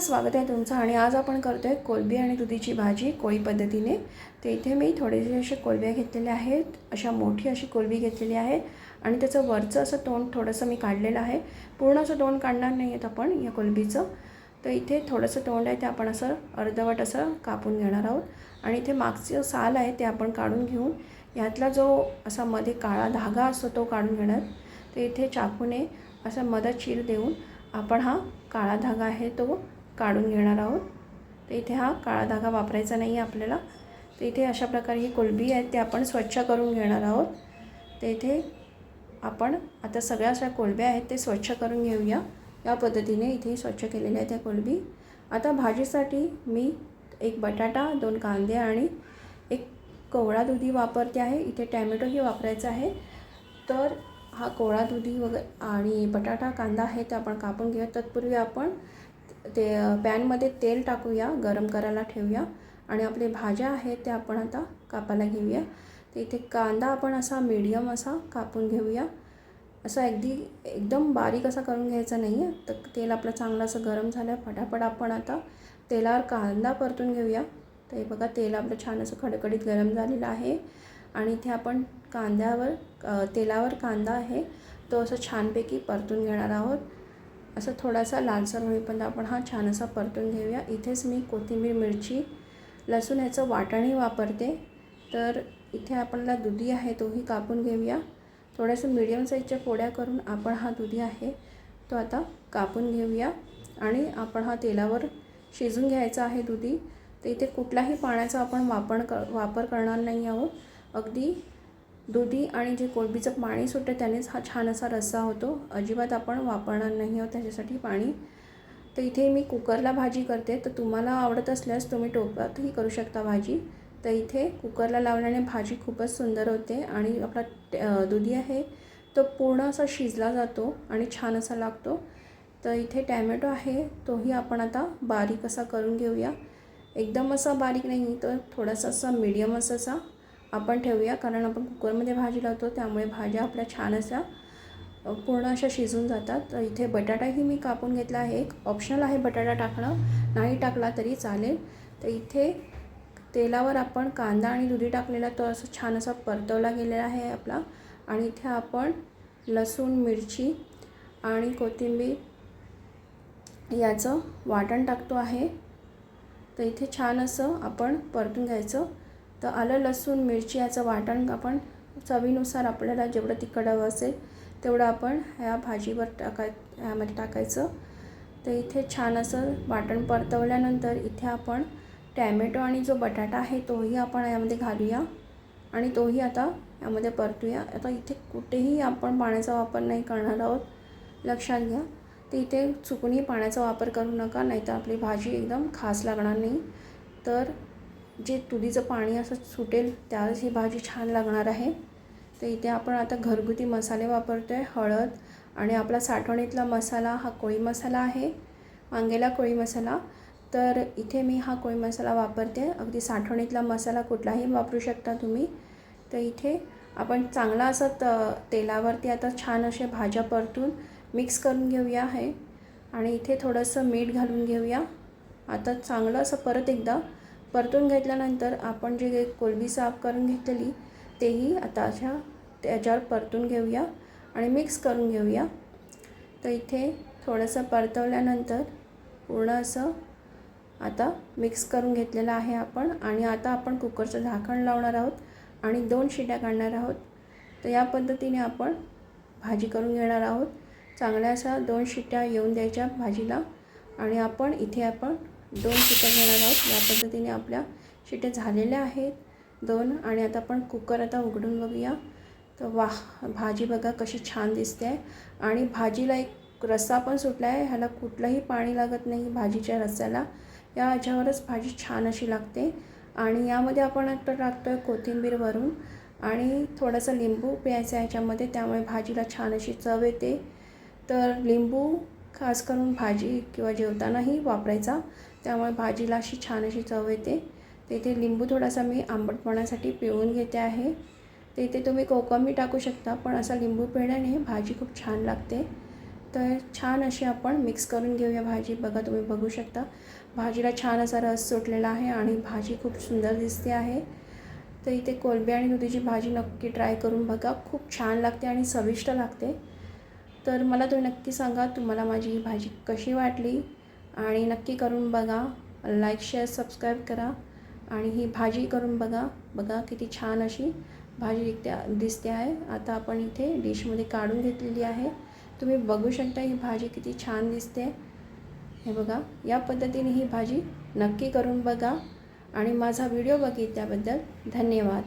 स्वागत आहे तुमचं. आणि आज आपण करतो आहे कोलबी आणि दुधीची भाजी कोळी पद्धतीने. तर इथे मी थोडेसे असे कोलब्या घेतलेल्या आहेत. अशा मोठी अशी कोलबी घेतलेली आहे. आणि त्याचं वरचं असं तोंड थोडंसं मी काढलेलं आहे. पूर्ण असं तोंड काढणार नाही आहेत आपण या कोलबीचं. तर इथे थोडंसं तोंड आहे ते आपण असं अर्धवट असं कापून घेणार आहोत. आणि इथे मागचं साल आहे ते आपण काढून घेऊन यातला जो असा मध्ये काळा धागा असतो तो काढून घेणार. तर इथे चाकूने असं मदत चीर देऊन आपण हा काळा धागा आहे तो काढून घेणार आहोत. तर इथे हा काळा धागा वापरायचा नाही आहे आपल्याला. तर इथे अशा प्रकारे ही कोलबी आहेत ते आपण स्वच्छ करून घेणार आहोत. तर इथे आपण आता सगळ्या अशा कोलब्या आहेत ते स्वच्छ करून घेऊया. या पद्धतीने इथे स्वच्छ केलेल्या आहेत त्या कोलबी. आता भाजीसाठी मी एक बटाटा दोन कांदे आणि एक कोवळा दुधी वापरते आहे. इथे टॅमॅटोही वापरायचा आहे. तर हा कोवळा दुधी वगैरे आणि बटाटा कांदा आहे ते आपण कापून घेऊया. तत्पूर्वी आपण ते पॅनमध्ये तेल टाकूया गरम करायला ठेवूया. आणि आपले भाज्या आहेत त्या आपण आता कापायला घेऊया. तर इथे कांदा आपण असा मीडियम असा कापून घेऊया. असा अगदी एकदम बारीक असा करून घ्यायचा नाही आहे तर तेल आपलं चांगलं असं गरम झालं फटाफट आपण आता तेलावर कांदा परतून घेऊया. तर हे बघा तेल आपलं छान असं खडखडीत गरम झालेलं आहे. आणि इथे आपण कांद्यावर तेलावर कांदा आहे. तो असं छानपैकी परतून घेणार आहोत. असं थोडासा लालसर होईपर्यंत आपण हा छान असा परतून घेऊया. इथेच मी कोथिंबीर मिरची लसूण ह्याचं वाटणही वापरते. तर इथे आपल्याला दुधी आहे तोही कापून घेऊया. थोड्याशा मिडियम साईजच्या पोळ्या करून आपण हा दुधी आहे तो आता कापून घेऊया. आणि आपण हा तेलावर शिजून घ्यायचा आहे दुधी. तर इथे कुठलाही पाण्याचा आपण वापर क वापर करणार नाही आहोत. अगदी दुधी आणि जे कोलबीचं पाणी सुटतं त्यानेच हा छान असा रस्सा होतो. अजिबात आपण वापरणार नाही आहोत त्याच्यासाठी पाणी. तर इथे मी कुकरला भाजी करते. तर तुम्हाला आवडत असल्यास तुम्ही टोपातही करू शकता भाजी. तर इथे कुकरला लावल्याने भाजी खूपच सुंदर होते आणि आपला दुधी आहे तो पूर्ण असा शिजला जातो आणि छान असा लागतो. तर इथे टॅमॅटो आहे तोही आपण आता बारीक असा करून घेऊया. एकदम असा बारीक नाही तर थोडासा असा मीडियम असा आपण ठेवूया कारण आपण कुकरमध्ये भाजी लावतो त्यामुळे भाज्या आपल्या छान अशा पूर्ण अशा शिजून जातात. तर इथे बटाटाही मी कापून घेतला आहे. एक ऑप्शनल आहे बटाटा टाकणं. नाही टाकला तरी चालेल. तर इथे तेलावर आपण कांदा आणि दुधी टाकलेला तो असं छान असा परतवला गेलेला आहे आपला. आणि इथे आपण लसूण मिरची आणि कोथिंबीर याचं वाटण टाकतो आहे. तर इथे छान असं आपण परतून घ्यायचं. तर आलं लसूण मिरची याचं वाटण आपण चवीनुसार आपल्याला जेवढं तिखट हवं असेल तेवढं आपण ह्या भाजीवर टाकाय ह्यामध्ये टाकायचं. तर इथे छान असं वाटण परतवल्यानंतर इथे आपण टॅमॅटो आणि जो बटाटा आहे तोही आपण यामध्ये घालूया आणि तोही आता यामध्ये परतूया. आता इथे कुठेही आपण पाण्याचा वापर नाही करणार आहोत. लक्षात घ्या. तर इथे चुकूनही पाण्याचा वापर करू नका नाहीतर आपली भाजी एकदम खास लागणार नाही. तर जे तुरीचं पाणी असं सुटेल त्यावेळेस ही भाजी छान लागणार आहे. तर इथे आपण आता घरगुती मसाले वापरतो आहे हळद आणि आपला साठवणीतला मसाला हा कोळी मसाला आहे वांगेला कोळी मसाला. तर इथे मी हा कोळी मसाला वापरते. अगदी साठवणीतला मसाला कुठलाही वापरू शकता तुम्ही. तर इथे आपण चांगला असं त तेलावरती आता छान असे भाज्या परतून मिक्स करून घेऊया आहे. आणि इथे थोडंसं मीठ घालून घेऊया. आता चांगलं असं परत एकदा परतून घेतल्यानंतर आपण जे कोलबी साफ करून घेतलेली तेही आता अशा त्याच्यावर परतून घेऊया आणि मिक्स करून घेऊया. तर इथे थोडंसं परतवल्यानंतर पूर्ण असं आता मिक्स करून घेतलेलं आहे आपण आणि आता आपण कुकरचं झाकण लावणार आहोत आणि दोन शिट्या काढणार आहोत. तर या पद्धतीने आपण भाजी करून घेणार आहोत. चांगल्या अशा दोन शिट्या येऊन द्यायच्या भाजीला आणि आपण इथे आपण दोन शिट्या घेणार आहोत. या पद्धतीने आपल्या शिट्या झालेल्या आहेत. दोन आणि आता आपण कुकर आता उघडून बघूया. तर वाह भाजी बघा कशी छान दिसते आहे आणि भाजीला एक रस्सा पण सुटला आहे ह्याला कुठलंही पाणी लागत नाही भाजीच्या रस्स्याला. या ह्याच्यावरच भाजी छान अशी लागते. आणि यामध्ये आपण आता टाकतो आहे कोथिंबीरवरून आणि थोडंसं लिंबू प्यायचा आहे ह्याच्यामध्ये. त्यामुळे भाजीला छान अशी चव येते. तर लिंबू खास करून भाजी किंवा जेवतानाही वापरायचा. त्यामुळे भाजीला अशी छान अशी चव येते. तर इथे लिंबू थोडासा मी आंबटपणासाठी पिळून घेते आहे. तर इथे तुम्ही कोकमही टाकू शकता पण असा लिंबू पिळण्याने भाजी खूप छान लागते. तर छान अशी आपण मिक्स करून घेऊया भाजी. बघा तुम्ही बघू शकता. भाजीला छान असा रस सुटलेला आहे आणि भाजी खूप सुंदर दिसते आहे. तर इथे कोलंबी आणि दुधीची भाजी नक्की ट्राय करून बघा. खूप छान लागते आणि चविष्ट लागते. तर मला तुम्ही नक्की सांगा तुम्हाला माझी ही भाजी कशी वाटली. आणि नक्की करून बघा. लाईक शेअर सबस्क्राईब करा. आणि ही भाजी करून बघा. बघा किती छान अशी भाजी त्या दिसते आहे. आता आपण इथे डिशमध्ये काढून घेतलेली आहे. तुम्ही बघू शकता ही भाजी किती छान दिसते. हे बघा या पद्धतीने ही भाजी नक्की करून बघा. आणि माझा व्हिडिओ बघितल्याबद्दल धन्यवाद.